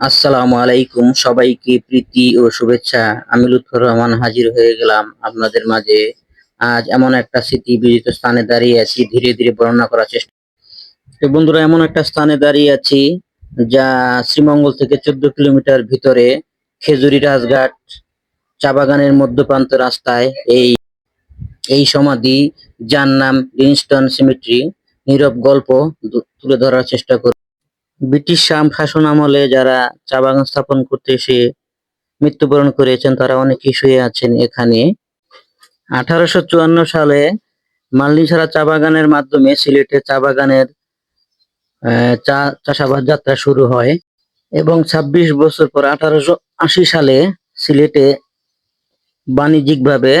আসসালামু আলাইকুম সবাইকে প্রীতি ও শুভেচ্ছা। আমি লুৎফর রহমান হাজির হয়ে গেলাম আপনাদের মাঝে। আজ এমন একটা স্মৃতি বিজিত স্থানে দাঁড়িয়ে আছি, ধীরে ধীরে বর্ণনা করার চেষ্টা তো বন্ধুরা, এমন একটা স্থানে দাঁড়িয়ে আছি যা শ্রীমঙ্গল থেকে চোদ্দ কিলোমিটার ভিতরে খেজুরি রাজঘাট, চা বাগানের মধ্যপ্রান্ত রাস্তায় এই এই সমাধি, যার নাম ইনস্টন সিমেট্রি নীরব গল্প তুলে ধরার চেষ্টা করি। ব্রিটিশ শাসন আমলে যারা চা বাগান স্থাপন করতে এসে মৃত্যুবরণ করেছেন, তারা অনেকেই শুয়ে আছেন এখানে। আঠারোশো চুয়ান্ন সালে মালনিছাড়া চা বাগানের মাধ্যমে সিলেটে চা বাগানের চা চাষাবাদ যাত্রা শুরু হয় এবং ২৬ বছর পর আঠারোশো আশি সালে সিলেটে বাণিজ্যিকভাবে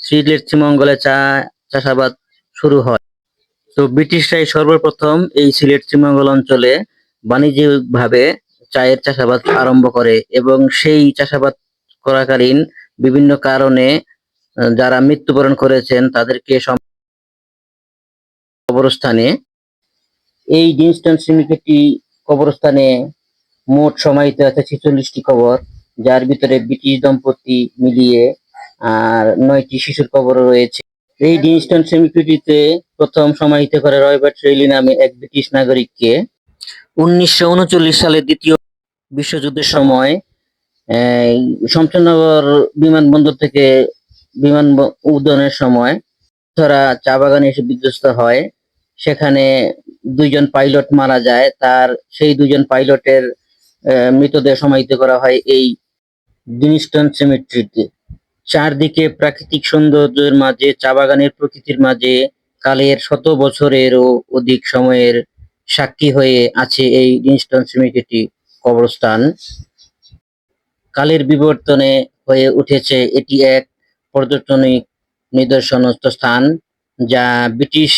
সিলেট শ্রীমঙ্গলে চা চাষাবাদ শুরু হয়। তো ব্রিটিশরাই সর্বপ্রথম এই সিলেট শ্রীমঙ্গল অঞ্চলে বাণিজ্যিকভাবে চায়ের চাষাবাদ আরম্ভ করে এবং সেই চাষাবাদ করাকালীন বিভিন্ন কারণে যারা মৃত্যুবরণ করেছেন তাদেরকে কবরস্থানে, এই ডিনস্টন সিমিকেটি কবরস্থানে মোট সমাহিত আছে ছেচল্লিশটি কবর, যার ভিতরে ব্রিটিশ দম্পতি মিলিয়ে আর নয়টি শিশুর কবর রয়েছে। এই ডিনস্টন সেমিকুইটিতে প্রথম সমাহিত করে রয়বার্ট রেইলি নামে এক ব্রিটিশ নাগরিককে উনিশশো উনচল্লিশ সালে দ্বিতীয় বিশ্বযুদ্ধের সময় শমশেরনগর বিমানবন্দর থেকে বিমান উদ্যানের সময় তারা চা বাগানে এসে বিধ্বস্ত হয়। সেখানে দুইজন পাইলট মারা যায়। তার, সেই দুজন পাইলটের মৃতদেহ সমাহিত করা হয় এই ডিনিস্টন সেমিট্রিতে। চারদিকে প্রাকৃতিক সৌন্দর্যের মাঝে, চা বাগানের প্রকৃতির মাঝে কালের শত বছরেরও অধিক সময়ের সাক্ষী হয়ে আছে এই ডিনিস্টন সেমিট্রিটি কবরস্থান। কালের বিবর্তনে হয়ে উঠেছে এটি এক পর্যটনিক নিদর্শন স্থান, যা ব্রিটিশ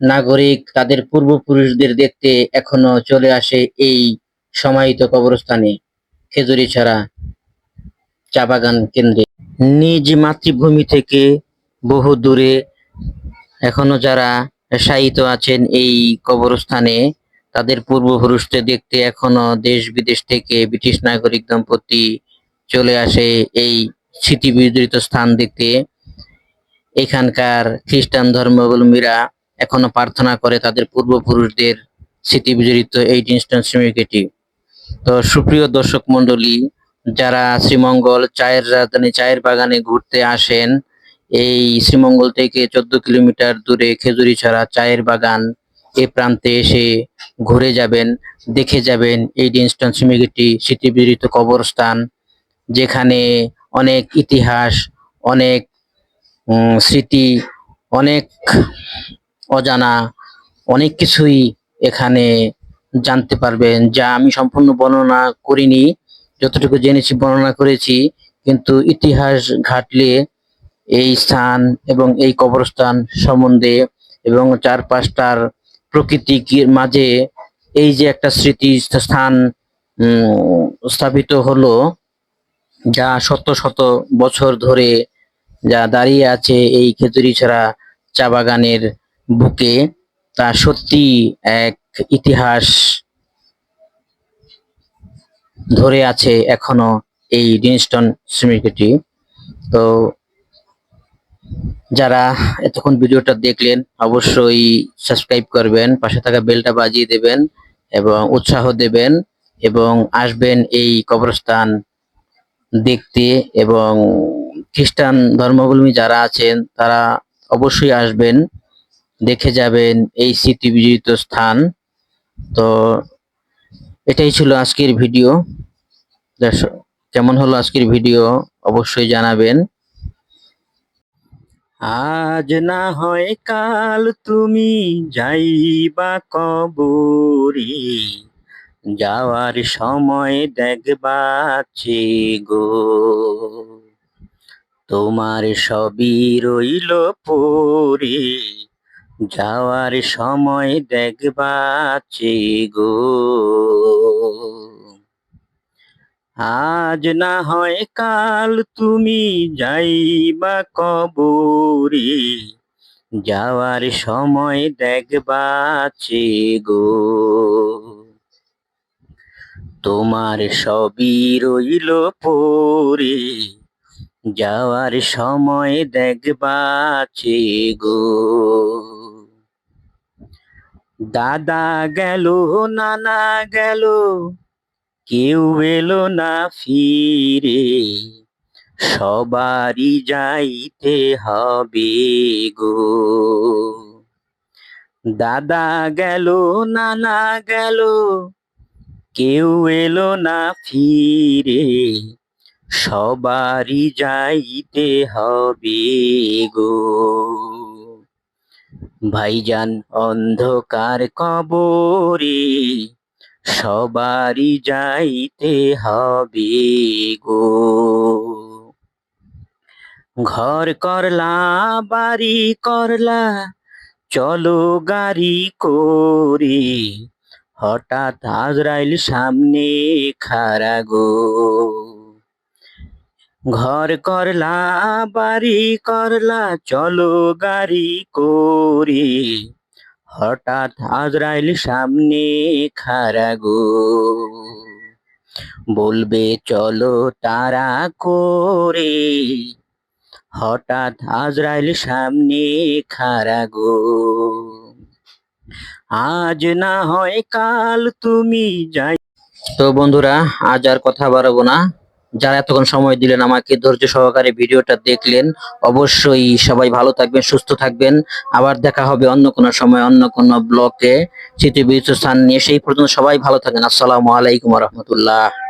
নাগরিক তাদের পূর্বপুরুষদের দেখতে এখনও চলে আসে এই সমাহিত কবরস্থানে, খেজুরি ছাড়া চা বাগান কেন্দ্রে। নিজ মাতৃভূমি থেকে বহু দূরে এখনও যারা শায়িত আছেন এই কবরস্থানে, তাদের পূর্বপুরুষদের দেখতে এখনও দেশ বিদেশ থেকে ব্রিটিশ নাগরিক দম্পতি চলে আসে এই স্মৃতি বিজড়িত স্থান দেখতে। এখানকার খ্রিস্টান ধর্মাবলম্বীরা এখনও প্রার্থনা করে তাদের পূর্বপুরুষদের স্মৃতি বিজড়িত এই ডিনস্টন সিমিকেটি। তো সুপ্রিয় দর্শক মন্ডলী যারা শ্রীমঙ্গল চায়ের রাজধানী, চায়ের বাগানে ঘুরতে আসেন এই শ্রীমঙ্গল থেকে চোদ্দ কিলোমিটার দূরে খেজুরি ছাড়া চায়ের বাগান এ প্রান্তে এসে ঘুরে যাবেন, দেখে যাবেন এই ডিনস্টন সিমিগেটি স্মৃতিবিদিত কবরস্থান, যেখানে অনেক ইতিহাস, অনেক স্মৃতি, অনেক অজানা, অনেক কিছুই এখানে জানতে পারবেন, যা আমি সম্পূর্ণ বর্ণনা করিনি, যতটুকু জেনেছি, বর্ণনা করেছি, কিন্তু ইতিহাস ঘাটলে এই স্থান এবং এই কবরস্থান সম্বন্ধে এবং চারপাশটার প্রকৃতির মাঝে এই যে একটা স্মৃতি স্থান স্থাপিত হলো, যা শত শত বছর ধরে যা দাঁড়িয়ে আছে এই খেজুরিছড়া চা বাগানের বুকে, তা সত্যি এক ইতিহাস ধরে আছে এখনও এই ডিনস্টন স্মৃতিটি। তো যারা এতক্ষণ ভিডিওটা দেখলেন, অবশ্যই সাবস্ক্রাইব করবেন, পাশে থাকা বেলটা বাজিয়ে দেবেন এবং উৎসাহ দেবেন এবং আসবেন এই কবরস্থান দেখতে এবং খ্রিস্টান ধর্মাবলম্বী যারা আছেন, তারা অবশ্যই আসবেন, দেখে যাবেন এই স্মৃতি বিজড়িত স্থান। তো এটাই ছিল আজকের ভিডিও। কেমন হলো আজকের ভিডিও অবশ্যই জানাবেন। আজ না হয় কাল তুমি যাইবা কবরে। যাওয়ার সময় দেখবাছে গো, তোমার সবই রইল পরে। যাওয়ার সময় দেখবাছে গো আজ না হয় কাল তুমি যাইবা কবরে। যাওয়ার সময় দেখবাছে গো, তোমার সবই রইল পরে। যাওয়ার সময় দেখবাছে গো, দাদা গেল, নানা গেল কেউ এলো না ফিরে। সবারই যাইতে হবে গো। দাদা গেল, নানা গেল, কেউ এলো না ফিরে। সবারই যাইতে হবে গো। ভাইজান, অন্ধকার কবরে সবারই যাইতে হবে গো। ঘর করলা, বাড়ি করলা, চলো গাড়ি করে। হঠাৎ আজরাইল সামনে খারা গো। ঘর করলা, বাড়ি করলা, চলো গাড়ি করে। হঠাৎ আজরাইল সামনে খারা গো। বলবে, চলো তারা করে। হঠাৎ আজরাইল সামনে খারা গো। আজ না হয় কাল তুমি যাই তো বন্ধুরা, আজ আর কথা বাড়াবো না। যারা এতক্ষণ সময় দিলেন আমাকে ধৈর্য সহকারে ভিডিওটা দেখলেন, অবশ্যই সবাই ভালো থাকবেন, সুস্থ থাকবেন। আবার দেখা হবে অন্য কোনো সময়, অন্য কোনো ব্লকে। স্মৃতি স্থান নিয়ে সেই পর্যন্ত সবাই ভালো থাকেন আসসালামু আলাইকুম রহমতুল্লাহ।